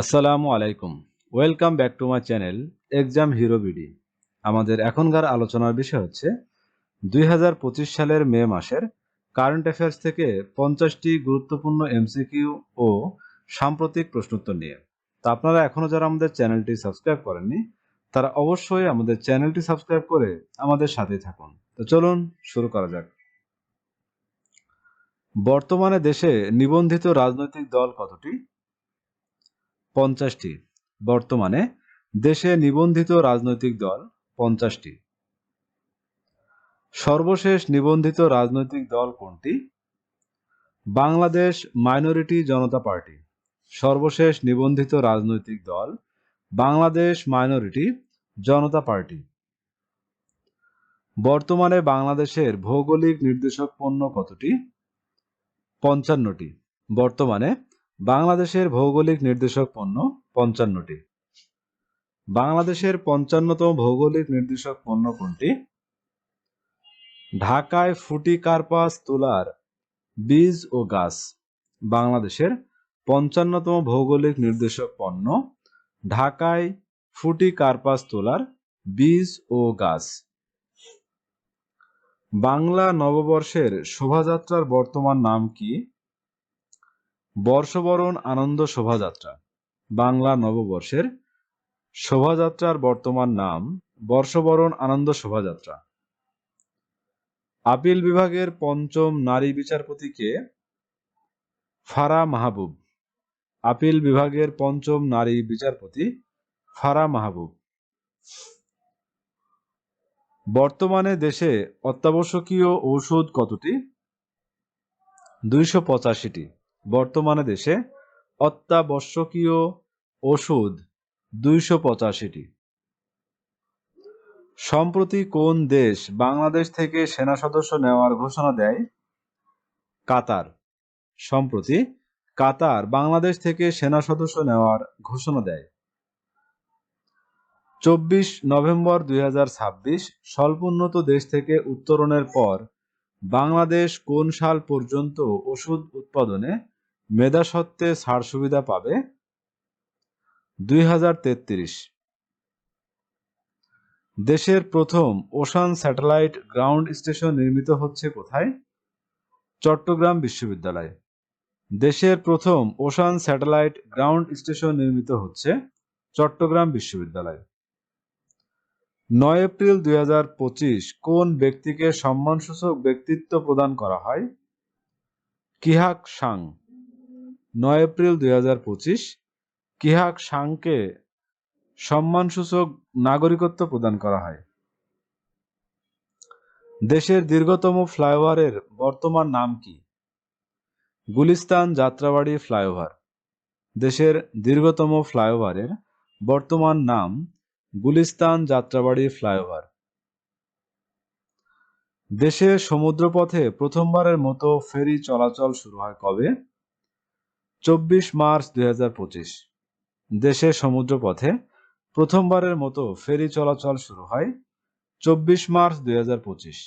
আসসালামু আলাইকুম। Welcome back to my channel exam hero BD আমাদের এখনকার আলোচনার বিষয় হচ্ছে, দুই হাজার পঁচিশ সালের মে মাসের কারেন্ট অ্যাফেয়ার্স থেকে পঞ্চাশটি গুরুত্বপূর্ণ এমসিকিউ ও সাম্প্রতিক প্রশ্নোত্তর নিয়ে। তা আপনারা এখনও যারা আমাদের চ্যানেলটি সাবস্ক্রাইব করেননি, তারা অবশ্যই আমাদের চ্যানেলটি সাবস্ক্রাইব করে আমাদের সাথেই থাকুন। তো চলুন শুরু করা যাক। বর্তমানে দেশে নিবন্ধিত রাজনৈতিক দল কতটি? পঞ্চাশটি। বর্তমানে দেশে নিবন্ধিত রাজনৈতিক দল পঞ্চাশটি। সর্বশেষ নিবন্ধিত রাজনৈতিক দল কোনটি? Bangladesh minority Janata party. সর্বশেষ নিবন্ধিত রাজনৈতিক দল বাংলাদেশ মাইনরিটি জনতা পার্টি। বর্তমানে বাংলাদেশের ভৌগোলিক নির্দেশক পণ্য কতটি? পঞ্চান্নটি। বর্তমানে বাংলাদেশের ভৌগোলিক নির্দেশক পণ্য পঞ্চান্নটি। বাংলাদেশের পঞ্চান্নতম ভৌগোলিক নির্দেশক পণ্য কোনটি? ঢাকায় ফুটি কার্পাস তুলার বীজ ও গাছ। বাংলাদেশের পঞ্চান্নতম ভৌগোলিক নির্দেশক পণ্য ঢাকায় ফুটি কার্পাস তোলার বীজ ও গাছ। বাংলা নববর্ষের শোভাযাত্রার বর্তমান নাম কি? বর্ষবরণ আনন্দ শোভাযাত্রা। বাংলা নববর্ষের শোভাযাত্রার বর্তমান নাম বর্ষবরণ আনন্দ শোভাযাত্রা। আপিল বিভাগের পঞ্চম নারী বিচারপতি কে ফারা মাহবুব। আপিল বিভাগের পঞ্চম নারী বিচারপতি ফারা মাহবুব। বর্তমানে দেশে অত্যাবশ্যকীয় ঔষধ কতটি? দুইশো পঁচাশিটি। বর্তমানে দেশে অত্যাবশ্যকীয় ওষুধ দুইশো পঁচাশিটি। সম্প্রতি কোন দেশ বাংলাদেশ থেকে সেনা সদস্য নেওয়ার ঘোষণা দেয়? কাতার। সম্প্রতি কাতার বাংলাদেশ থেকে সেনা সদস্য নেওয়ার ঘোষণা দেয়। চব্বিশ নভেম্বর দুই হাজার ছাব্বিশ স্বল্পোন্নত দেশ থেকে উত্তরণের পর বাংলাদেশ কোন সাল পর্যন্ত ওষুধ উৎপাদনে মেধাসত্ত্বে ছাড় সুবিধা পাবে? দুই হাজার তেত্রিশ। দেশের প্রথম ওশান স্যাটেলাইট গ্রাউন্ড স্টেশন নির্মিত হচ্ছে কোথায়? চট্টগ্রাম বিশ্ববিদ্যালয়। দেশের প্রথম ওশান স্যাটেলাইট গ্রাউন্ড স্টেশন নির্মিত হচ্ছে চট্টগ্রাম বিশ্ববিদ্যালয়। নয় এপ্রিল দুই হাজার পঁচিশ কোন ব্যক্তিকে সম্মানসূচক ব্যক্তিত্ব প্রদান করা হয়? কিহাক সাং। নয় এপ্রিল দু হাজার পঁচিশ কিহাক সাংকে সম্মানসূচক নাগরিকত্ব প্রদান করা হয়? দেশের দীর্ঘতম ফ্লাইওভারের বর্তমান নাম কি? গুলিস্তান যাত্রাবাড়ি ফ্লাইওভার। দেশের দীর্ঘতম ফ্লাইওভারের বর্তমান নাম গুলিস্তান যাত্রাবাড়ি ফ্লাইওভার। দেশের সমুদ্রপথে প্রথমবারের মতো ফেরি চলাচল শুরু হয় কবে? চব্বিশ মার্চ দুই দেশের সমুদ্রপথে প্রথমবারের মতো ফেরি চলাচল শুরু হয় চব্বিশ মার্চ দুই হাজার পঁচিশ।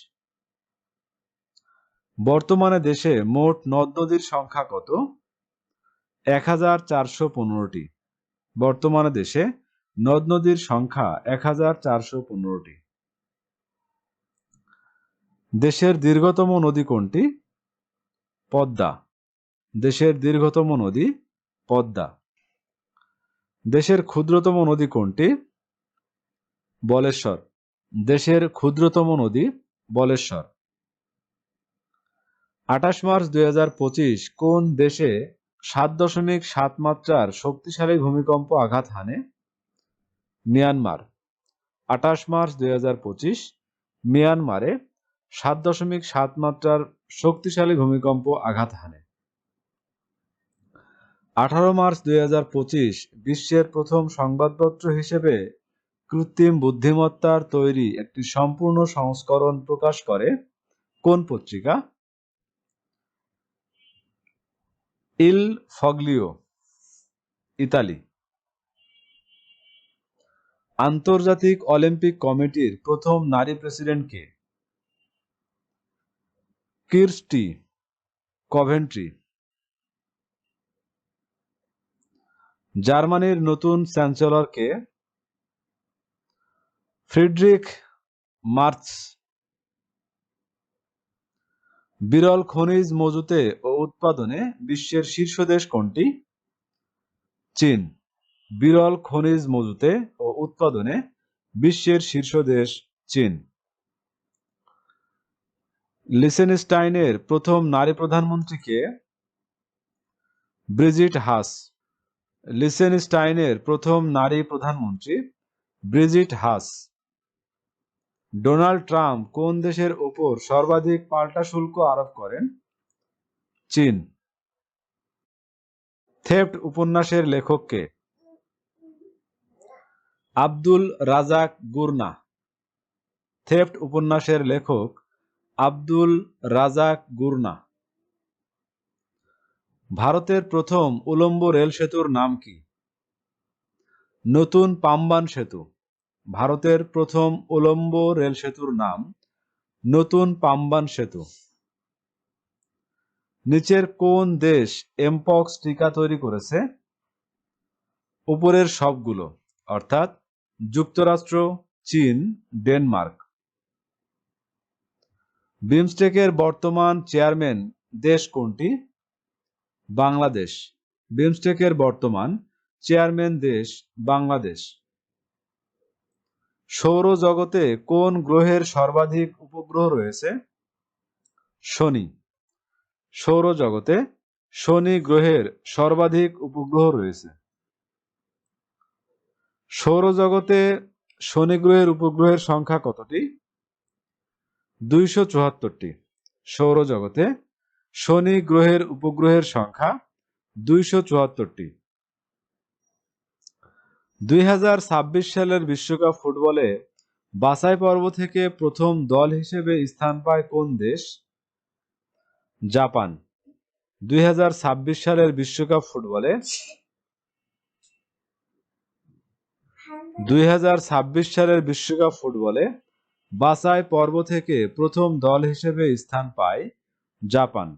বর্তমানে দেশে মোট নদ নদীর সংখ্যা কত? এক হাজার চারশো পনেরোটি। বর্তমানে দেশে নদ নদীর সংখ্যা এক হাজার চারশো পনেরোটি। দেশের দীর্ঘতম নদী কোনটি? পদ্মা। দেশের দীর্ঘতম নদী পদ্মা। দেশের ক্ষুদ্রতম নদী কোনটি? বলেশ্বর। দেশের ক্ষুদ্রতম নদী বলেশ্বর। আঠাশ মার্চ দুই হাজার পঁচিশ, কোন দেশে সাত দশমিক সাত মাত্রার শক্তিশালী ভূমিকম্প আঘাত হানে? মিয়ানমার। আঠাশ মার্চ দুই হাজার পঁচিশ, মিয়ানমারে সাত দশমিক সাত মাত্রার শক্তিশালী ভূমিকম্প আঘাত হানে। আঠারো মার্চ দুই বিশ্বের প্রথম সংবাদপত্র হিসেবে কৃত্রিম বুদ্ধিমত্তার তৈরি একটি সম্পূর্ণ সংস্করণ প্রকাশ করে কোন পত্রিকা? ইল ফগলিও, ইতালি। আন্তর্জাতিক অলিম্পিক কমিটির প্রথম নারী প্রেসিডেন্ট কে কিরস্টি কভেন্ট্রি, জার্মানির নতুন চ্যান্সেলর কে ফ্রিডরিখ মার্চ, বিরল খনিজ মজুতে ও উৎপাদনে বিশ্বের শীর্ষ দেশ কোনটি? চীন। বিরল খনিজ মজুতে ও উৎপাদনে বিশ্বের শীর্ষ দেশ চীন। লিসেনস্টাইনের প্রথম নারী প্রধানমন্ত্রী কে ব্রিজিট হাস। লিসেনস্টাইনের প্রথম নারী প্রধানমন্ত্রী ব্রিজিট হাস। ডোনাল্ড ট্রাম্প কোন দেশের ওপর সর্বাধিক পাল্টা শুল্ক আরোপ করেন? চীন। থেফট উপন্যাসের লেখক কে আব্দুল রাজাক গুরনা। থেফট উপন্যাসের লেখক আব্দুল রাজাক গুরনা। ভারতের প্রথম উলম্ব রেল সেতুর নাম কি? নতুন পাম্বান সেতু। ভারতের প্রথম উলম্ব রেল সেতুর নাম নতুন পাম্বান সেতু। নিচের কোন দেশ এমপক্স টিকা তৈরি করেছে? উপরের সবগুলো, অর্থাৎ যুক্তরাষ্ট্র, চীন, ডেনমার্ক। বিমস্টেকের বর্তমান চেয়ারম্যান দেশ কোনটি? বাংলাদেশ। বিমস্টেকের বর্তমান চেয়ারম্যান দেশ বাংলাদেশ। সৌরজগতে কোন গ্রহের সর্বাধিক উপগ্রহ রয়েছে? শনি। সৌরজগতে শনি গ্রহের সর্বাধিক উপগ্রহ রয়েছে। সৌরজগতে শনি গ্রহের উপগ্রহের সংখ্যা কতটি? দুইশো চুয়াত্তরটি। সৌরজগতে শনি গ্রহের উপগ্রহের সংখ্যা দুইশো চুয়াত্তরটি। দুই হাজার ছাব্বিশ সালের বিশ্বকাপ ফুটবলে বাছাই পর্ব থেকে প্রথম দল হিসেবে স্থান পায় কোন দেশ? জাপান। দুই হাজার ছাব্বিশ সালের বিশ্বকাপ ফুটবলে দুই হাজার ছাব্বিশ সালের বিশ্বকাপ ফুটবলে বাছাই পর্ব থেকে প্রথম দল হিসেবে স্থান পায় জাপান।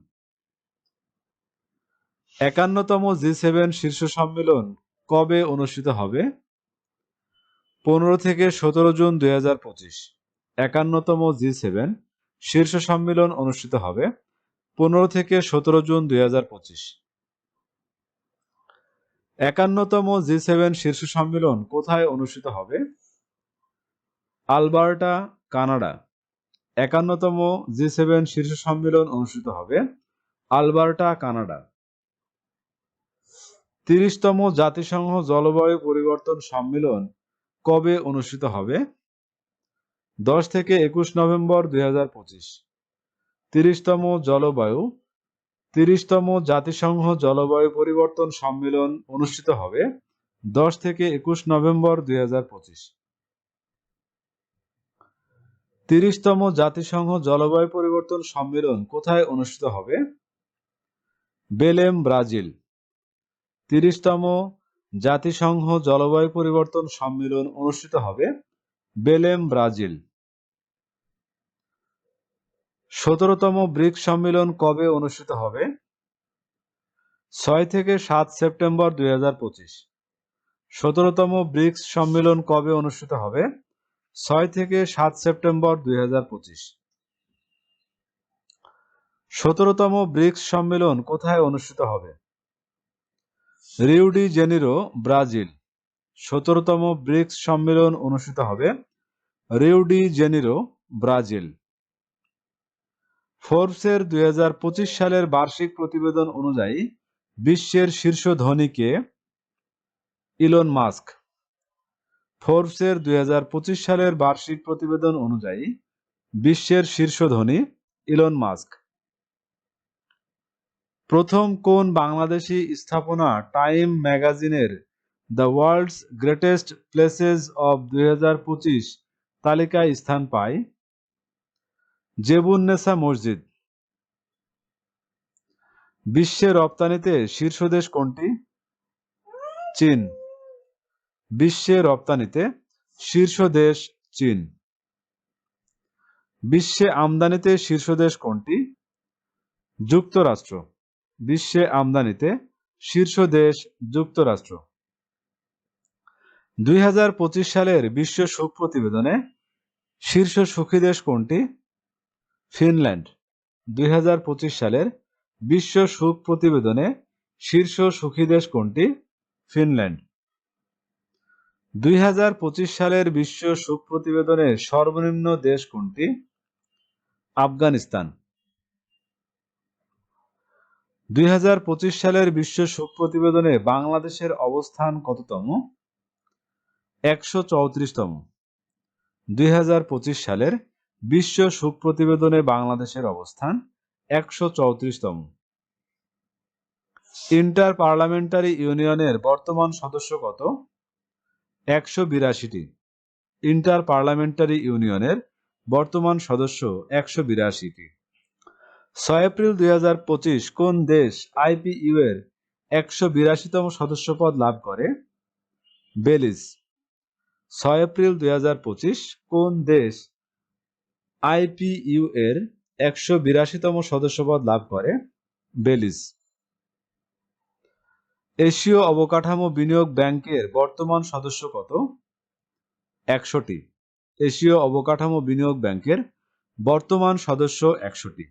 একান্নতম জি সেভেন শীর্ষ সম্মেলন কবে অনুষ্ঠিত হবে? পনেরো থেকে সতেরো জুন দুই হাজার পঁচিশ। একান্নতম জি সেভেন শীর্ষ সম্মেলন অনুষ্ঠিত হবে পনেরো থেকে সতেরো জুন দুই হাজার পঁচিশ। একান্নতম জি সেভেন শীর্ষ সম্মেলন কোথায় অনুষ্ঠিত হবে? Alberta, Canada. একান্নতম জি সেভেন শীর্ষ সম্মেলন অনুষ্ঠিত হবে আলবার্টা, কানাডা। তিরিশতম জাতিসংঘ জলবায়ু পরিবর্তন সম্মেলন কবে অনুষ্ঠিত হবে? দশ থেকে একুশ নভেম্বর দুই হাজার পঁচিশ। তিরিশতম জলবায়ু তিরিশতম জাতিসংঘ জলবায়ু পরিবর্তন সম্মেলন অনুষ্ঠিত হবে দশ থেকে একুশ নভেম্বর দুই হাজার পঁচিশ। তিরিশতম জাতিসংঘ জলবায়ু পরিবর্তন সম্মেলন কোথায় অনুষ্ঠিত হবে? Belém, Brazil. তিরিশতম জাতিসংঘ জলবায়ু পরিবর্তন সম্মেলন অনুষ্ঠিত হবে বেলেম, ব্রাজিল। সতেরোতম ব্রিক্স সম্মেলন কবে অনুষ্ঠিত হবে? ছয় থেকে সাত সেপ্টেম্বর দুই হাজার পঁচিশ। সতেরোতম ব্রিক্স সম্মেলন কবে অনুষ্ঠিত হবে? ছয় থেকে সাত সেপ্টেম্বর দুই হাজার পঁচিশ। সতেরোতম ব্রিক্স সম্মেলন কোথায় অনুষ্ঠিত হবে? Rio de Janeiro, Brazil. সতেরোতম ব্রিক্স সম্মেলন অনুষ্ঠিত হবে রিউডি জেনিরো, ব্রাজিল। ফোর্বসের দু হাজার পঁচিশ সালের বার্ষিক প্রতিবেদন অনুযায়ী বিশ্বের শীর্ষ ধনীকে ইলন মাস্ক। ফোর্বসের দু হাজার পঁচিশ সালের বার্ষিক প্রতিবেদন অনুযায়ী বিশ্বের শীর্ষ ধনী ইলন মাস্ক। প্রথম কোন বাংলাদেশি স্থাপনা টাইম ম্যাগাজিনের the world's greatest places of দুই হাজার পঁচিশ তালিকায় স্থান পায়? জেবুন্নেসা মসজিদ। বিশ্বে রপ্তানিতে শীর্ষ দেশ কোনটি? চীন। বিশ্বে রপ্তানিতে শীর্ষ দেশ চীন। বিশ্বে আমদানিতে শীর্ষ দেশ কোনটি? যুক্তরাষ্ট্র। বিশ্বে আমদানিতে শীর্ষ দেশ যুক্তরাষ্ট্র। দুই হাজার পঁচিশ সালের বিশ্ব সুখ প্রতিবেদনে শীর্ষ সুখী দেশ কোনটি? ফিনল্যান্ড, দুই হাজার পঁচিশ সালের বিশ্ব সুখ প্রতিবেদনে শীর্ষ সুখী দেশ কোনটি? ফিনল্যান্ড। দুই হাজার পঁচিশ সালের বিশ্ব সুখ প্রতিবেদনে সর্বনিম্ন দেশ কোনটি? আফগানিস্তান। দুই হাজার পঁচিশ সালের বিশ্ব সুখ প্রতিবেদনে বাংলাদেশের অবস্থান কততম? একশো চৌত্রিশতম। দুই হাজার পঁচিশ সালের বিশ্ব সুখ প্রতিবেদনে বাংলাদেশের অবস্থান একশো চৌত্রিশতম। ইন্টার পার্লামেন্টারি ইউনিয়নের বর্তমান সদস্য কত? একশো বিরাশিটি। ইন্টার পার্লামেন্টারি ইউনিয়নের বর্তমান সদস্য একশো বিরাশিটি। ছয় এপ্রিল দুই হাজার পঁচিশ কোন দেশ আইপিইউ এর একশো বিরাশিতম সদস্যপদ লাভ করে? বেলিজ। ছয় এপ্রিল দুই হাজার পঁচিশ কোন দেশ আইপিইউ এর একশো বিরাশিতম সদস্যপদ লাভ করে বেলিজ। এশীয় অবকাঠামো বিনিয়োগ ব্যাংকের বর্তমান সদস্য কত? একশোটি। এশীয় অবকাঠামো বিনিয়োগ ব্যাংকের বর্তমান সদস্য একশোটি।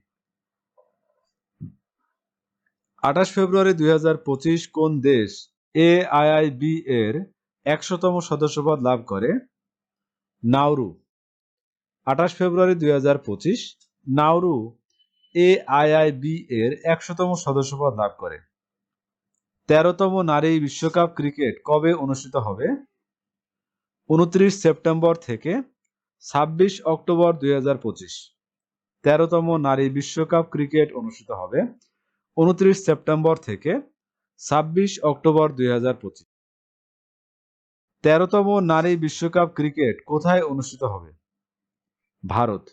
আঠাশ ফেব্রুয়ারি দুই হাজার পঁচিশ কোন দেশ এআইআইবি এর একশোতম সদস্যপদ লাভ করে? নাউরু আঠাশ ফেব্রুয়ারি দুই হাজার পঁচিশ নাউরু এআইআইবি এর একশোতম সদস্যপদ লাভ করে। তেরোতম নারী বিশ্বকাপ ক্রিকেট কবে অনুষ্ঠিত হবে? উনত্রিশ সেপ্টেম্বর থেকে ছাব্বিশ অক্টোবর দুই হাজার পঁচিশ। তেরোতম নারী বিশ্বকাপ ক্রিকেট অনুষ্ঠিত হবে উনত্রিশ সেপ্টেম্বর থেকে ছাব্বিশ অক্টোবর দুই হাজার পঁচিশ। তেরোতম নারী বিশ্বকাপ ক্রিকেট কোথায় অনুষ্ঠিত হবে? ভারত।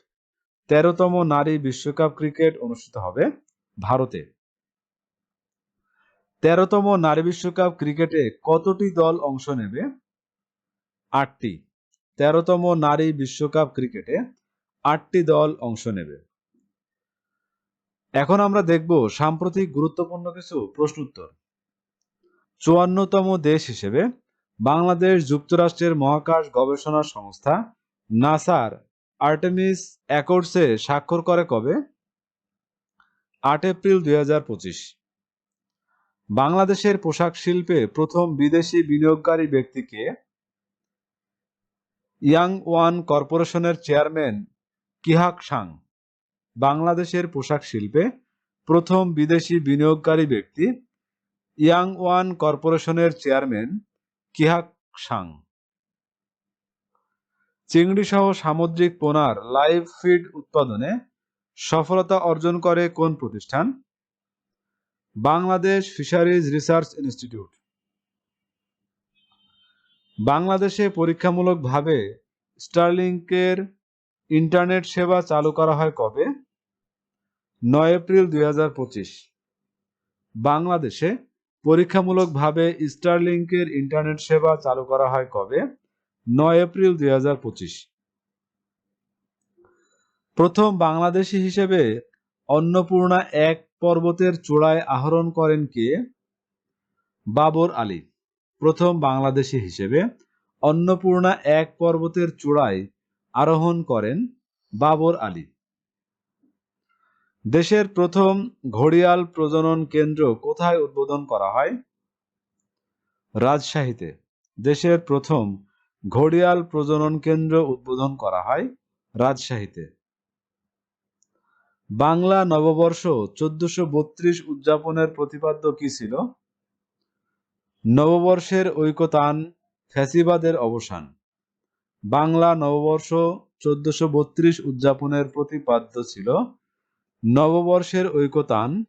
তেরোতম নারী বিশ্বকাপ ক্রিকেট অনুষ্ঠিত হবে ভারতে। তেরোতম নারী বিশ্বকাপ ক্রিকেটে কতটি দল অংশ নেবে? আটটি। তেরোতম নারী বিশ্বকাপ ক্রিকেটে আটটি দল অংশ নেবে। এখন আমরা দেখব সাম্প্রতিক গুরুত্বপূর্ণ কিছু প্রশ্নোত্তর। চুয়ান্নতম দেশ হিসেবে বাংলাদেশ যুক্তরাষ্ট্রের মহাকাশ গবেষণা সংস্থা নাসার আর্টেমিস অ্যাকর্ডসে স্বাক্ষর করে কবে? আট এপ্রিল দুই হাজার পঁচিশ। বাংলাদেশের পোশাক শিল্পে প্রথম বিদেশি বিনিয়োগকারী ব্যক্তিকে ইয়াং ওয়ান কর্পোরেশনের চেয়ারম্যান কিহাক সাং বাংলাদেশের পোশাক শিল্পে প্রথম বিদেশি বিনিয়োগকারী ব্যক্তি ইয়াং ওয়ান কর্পোরেশনের চেয়ারম্যান কিহাক সাং চিংড়ি সহ সামুদ্রিক পোনার লাইভ ফিড উৎপাদনে সফলতা অর্জন করে কোন প্রতিষ্ঠান? Bangladesh fisheries research institute. বাংলাদেশে পরীক্ষামূলকভাবে স্টারলিংকের ইন্টারনেট সেবা চালু করা হয় কবে? নয় এপ্রিল দুই হাজার পঁচিশ। বাংলাদেশে পরীক্ষামূলকভাবে স্টারলিংকের ইন্টারনেট সেবা চালু করা হয় কবে? নয় এপ্রিল দুই প্রথম বাংলাদেশি হিসেবে অন্নপূর্ণা এক পর্বতের চূড়ায় আহরণ করেন কে? বাবর আলী। প্রথম বাংলাদেশি হিসেবে অন্নপূর্ণা এক পর্বতের চূড়ায় আরোহণ করেন বাবর আলী। দেশের প্রথম ঘড়িয়াল প্রজনন কেন্দ্র কোথায় উদ্বোধন করা হয়? রাজশাহীতে। দেশের প্রথম ঘড়িয়াল প্রজনন কেন্দ্র উদ্বোধন করা হয় রাজশাহীতে। বাংলা নববর্ষ চোদ্দশো বত্রিশ উদযাপনের প্রতিপাদ্য কি ছিল? নববর্ষের ঐকতান ফ্যাসিবাদের অবসান। বাংলা নববর্ষ চোদ্দশো বত্রিশ উদযাপনের প্রতিপাদ্য ছিল নববর্ষের ঐকতান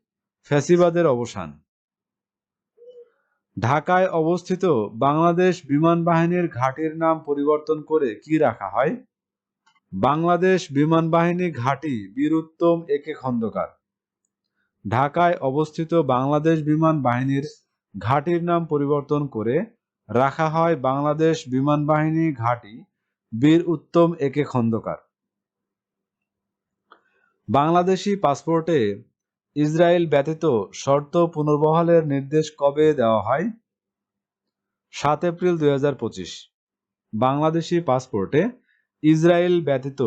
ফ্যাসিবাদের অবসান। ঢাকায় অবস্থিত বাংলাদেশ বিমান বাহিনীর ঘাটির নাম পরিবর্তন করে কি রাখা হয়? বাংলাদেশ বিমান বাহিনী ঘাঁটি বীরুত্তম একে খন্দকার। ঢাকায় অবস্থিত বাংলাদেশ বিমান বাহিনীর ঘাঁটির নাম পরিবর্তন করে রাখা হয় বাংলাদেশ বিমান বাহিনী ঘাঁটি বীর উত্তম একে খন্দকার। বাংলাদেশি পাসপোর্টে ইসরায়েল ব্যতীত শর্ত পুনর্বহালের নির্দেশ কবে দেওয়া হয়? সাত এপ্রিল দুই বাংলাদেশি পাসপোর্টে ইসরায়েল ব্যতীত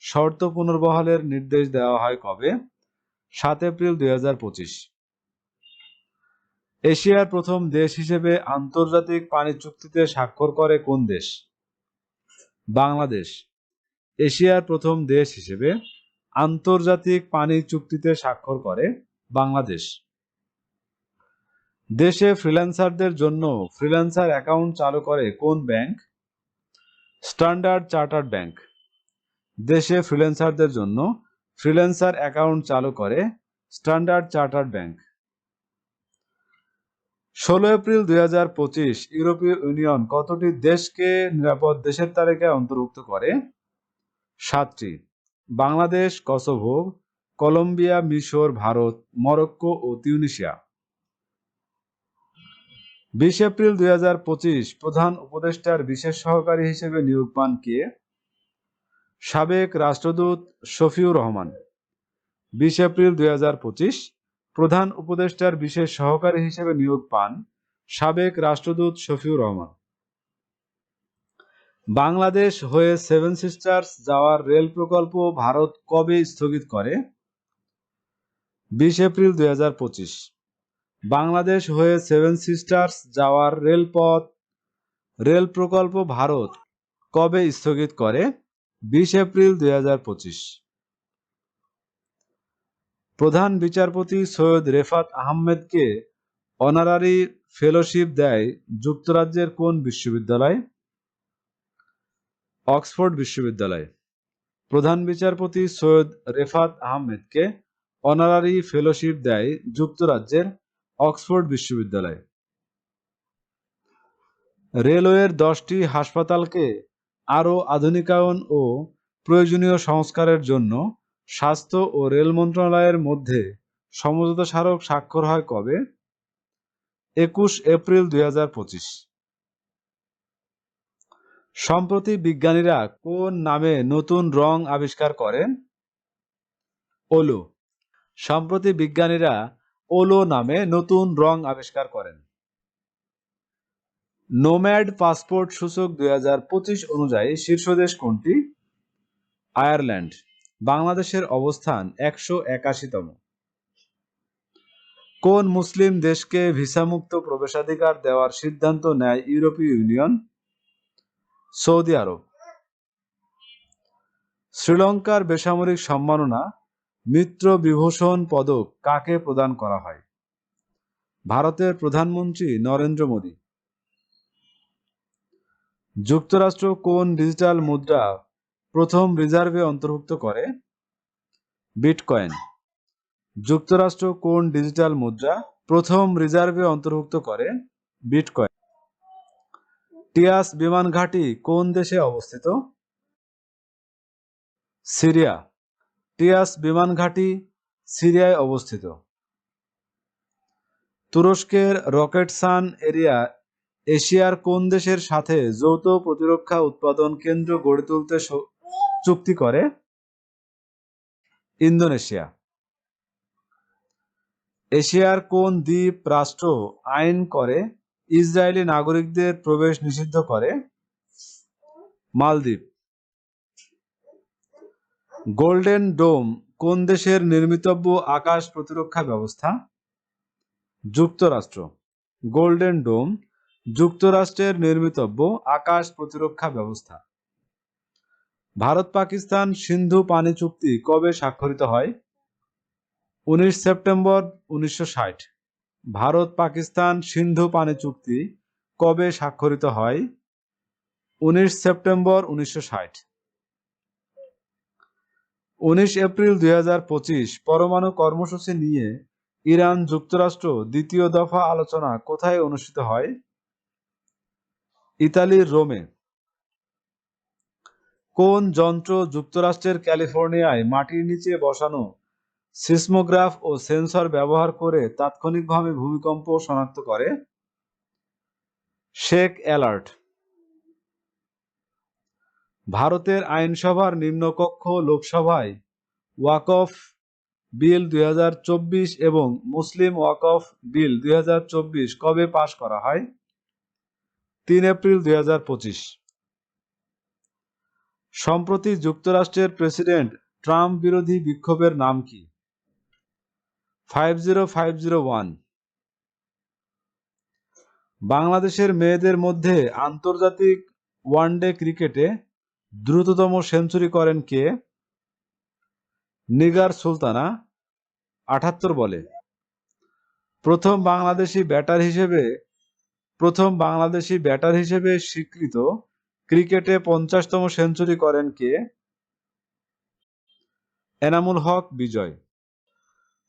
শর্ত পুনর্বহালের নির্দেশ দেওয়া হয় কবে? সাত এপ্রিল দুই হাজার পঁচিশ। এশিয়ার প্রথম দেশ হিসেবে আন্তর্জাতিক পানি চুক্তিতে স্বাক্ষর করে কোন দেশ? বাংলাদেশ। এশিয়ার প্রথম দেশ হিসেবে আন্তর্জাতিক পানি চুক্তিতে স্বাক্ষর করে বাংলাদেশ। দেশে ফ্রিল্যান্সারদের জন্য ফ্রিল্যান্সার অ্যাকাউন্ট চালু করে কোন ব্যাংক? Standard Chartered bank. দেশে ফ্রিল্যান্সারদের জন্য ফ্রিল্যান্সার অ্যাকাউন্ট চালু করে স্ট্যান্ডার্ড চার্টার্ড ব্যাংক। ষোলো এপ্রিল দুই হাজার পঁচিশ ইউরোপীয় ইউনিয়ন কতটি দেশকে নিরাপদ দেশের তালিকায় অন্তর্ভুক্ত করে? সাতটি। বাংলাদেশ, কসোভো, কলম্বিয়া, মিশর, ভারত, মরক্কো ও তিউনিসিয়া। বিশ এপ্রিল দুই হাজার পঁচিশ প্রধান উপদেষ্টার বিশেষ সহকারী হিসেবে নিয়োগ পান কে? সাবেক রাষ্ট্রদূত শফিউর রহমান। বিশ এপ্রিল দুই হাজার পঁচিশ প্রধান উপদেষ্টার বিশেষ সহকারী হিসেবে নিয়োগ পান সাবেক রাষ্ট্রদূত শফিউর রহমান। বাংলাদেশ হয়ে সেভেন সিস্টার্স যাওয়ার রেল প্রকল্প ভারত কবে স্থগিত করে? বিশ এপ্রিল দুই হাজার পঁচিশ। বাংলাদেশ হয়ে সেভেন সিস্টার্স যাওয়ার রেলপথ, রেল প্রকল্প ভারত কবে স্থগিত করে? বিশ এপ্রিল দুই হাজার পঁচিশ। প্রধান বিচারপতি সৈয়দ রেফাত আহমেদকে অনারারি ফেলোশিপ দেয় যুক্তরাজ্যের কোন বিশ্ববিদ্যালয়? অক্সফোর্ড বিশ্ববিদ্যালয়। প্রধান বিচারপতি সৈয়দ রেফাত আহমেদকে অনারারি ফেলোশিপ দেয় যুক্তরাজ্যের অক্সফোর্ড বিশ্ববিদ্যালয়। রেলওয়ের দশটি হাসপাতালকে আরও আধুনিকায়ন ও প্রয়োজনীয় সংস্কারের জন্য স্বাস্থ্য ও রেল মন্ত্রণালয়ের মধ্যে সমঝোতা স্মারক স্বাক্ষর হয় কবে? একুশ এপ্রিল দুই হাজার পঁচিশ। সম্প্রতি বিজ্ঞানীরা কোন নামে নতুন রং আবিষ্কার করেন? ওলো। সম্প্রতি বিজ্ঞানীরা ওলো নামে নতুন রং আবিষ্কার করেন। নোম্যাড পাসপোর্ট সূচক দুই হাজার পঁচিশ অনুযায়ী শীর্ষ দেশ কোনটি? আয়ারল্যান্ড। বাংলাদেশের অবস্থান একশো একাশিতম। কোন মুসলিম দেশকে ভিসামুক্ত প্রবেশাধিকার দেওয়ার সিদ্ধান্ত নেয় ইউরোপীয় ইউনিয়ন? সৌদি আরব। শ্রীলঙ্কার বেসামরিক সম্মাননা মিত্র বিভূষণ পদক কাকে প্রদান করা হয়? ভারতের প্রধানমন্ত্রী নরেন্দ্র মোদী। যুক্তরাষ্ট্র কোন ডিজিটাল মুদ্রা প্রথম রিজার্ভে অন্তর্ভুক্ত করে? বিটকয়েন। যুক্তরাষ্ট্র কোন ডিজিটাল মুদ্রা প্রথম রিজার্ভে অন্তর্ভুক্ত করে? বিটকয়েন। টিয়াস বিমান ঘাঁটি কোন দেশে অবস্থিত? সিরিয়া। টিয়াস বিমান ঘাঁটি সিরিয়ায় অবস্থিত। তুরস্কের রকেটসান এরিয়া, এশিয়ার কোন দেশের সাথে যৌথ প্রতিরক্ষা উৎপাদন কেন্দ্র গড়ে তুলতে চুক্তি করে? ইন্দোনেশিয়া। এশিয়ার কোন দ্বীপ রাষ্ট্র আইন করে? ইসরায়েলি নাগরিকদের প্রবেশ নিষিদ্ধ করে মালদ্বীপ। গোল্ডেন ডোম কোন দেশের নির্মিতব্য আকাশ প্রতিরক্ষা ব্যবস্থা? যুক্তরাষ্ট্র। গোল্ডেন ডোম যুক্তরাষ্ট্রের নির্মিতব্য আকাশ প্রতিরক্ষা ব্যবস্থা। ভারত পাকিস্তান সিন্ধু পানি চুক্তি কবে স্বাক্ষরিত হয়? উনিশ সেপ্টেম্বর উনিশশো ষাট। ভারত পাকিস্তান সিন্ধু পানি চুক্তি কবে স্বাক্ষরিত হয়? উনিশ সেপ্টেম্বর উনিশশো ষাট। উনিশ এপ্রিল দুই হাজার পঁচিশ, পরমাণু কর্মসূচি নিয়ে ইরান যুক্তরাষ্ট্র দ্বিতীয় দফা আলোচনা কোথায় অনুষ্ঠিত হয়? ইতালির রোমে। কোন যন্ত্র যুক্তরাষ্ট্রের ক্যালিফোর্নিয়ায় মাটির নিচে বসানো সিসমোগ্রাফ ও সেন্সর ব্যবহার করে তাৎক্ষণিকভাবে ভূমিকম্প শনাক্ত করে। Shake alert. ভারতের আইনসভার নিম্নকক্ষ লোকসভায় ওয়াকফ বিল দুই হাজার চব্বিশ এবং মুসলিম ওয়াকফ বিল দুই হাজার চব্বিশ কবে পাশ করা হয়? তিন এপ্রিল দুই হাজার পঁচিশ। সম্প্রতি যুক্তরাষ্ট্রের প্রেসিডেন্ট ট্রাম্প বিরোধী বিক্ষোভের নাম কি? Five zero five zero one. বাংলাদেশের মেয়েদের মধ্যে আন্তর্জাতিক ওয়ানডে ক্রিকেটে দ্রুততম সেঞ্চুরি করেন কে? নিগার সুলতানা, আটাত্তর বলে। প্রথম বাংলাদেশি ব্যাটার হিসেবে, প্রথম বাংলাদেশি ব্যাটার হিসেবে স্বীকৃত ক্রিকেটে পঞ্চাশতম সেঞ্চুরি করেন কে? এনামুল হক বিজয়।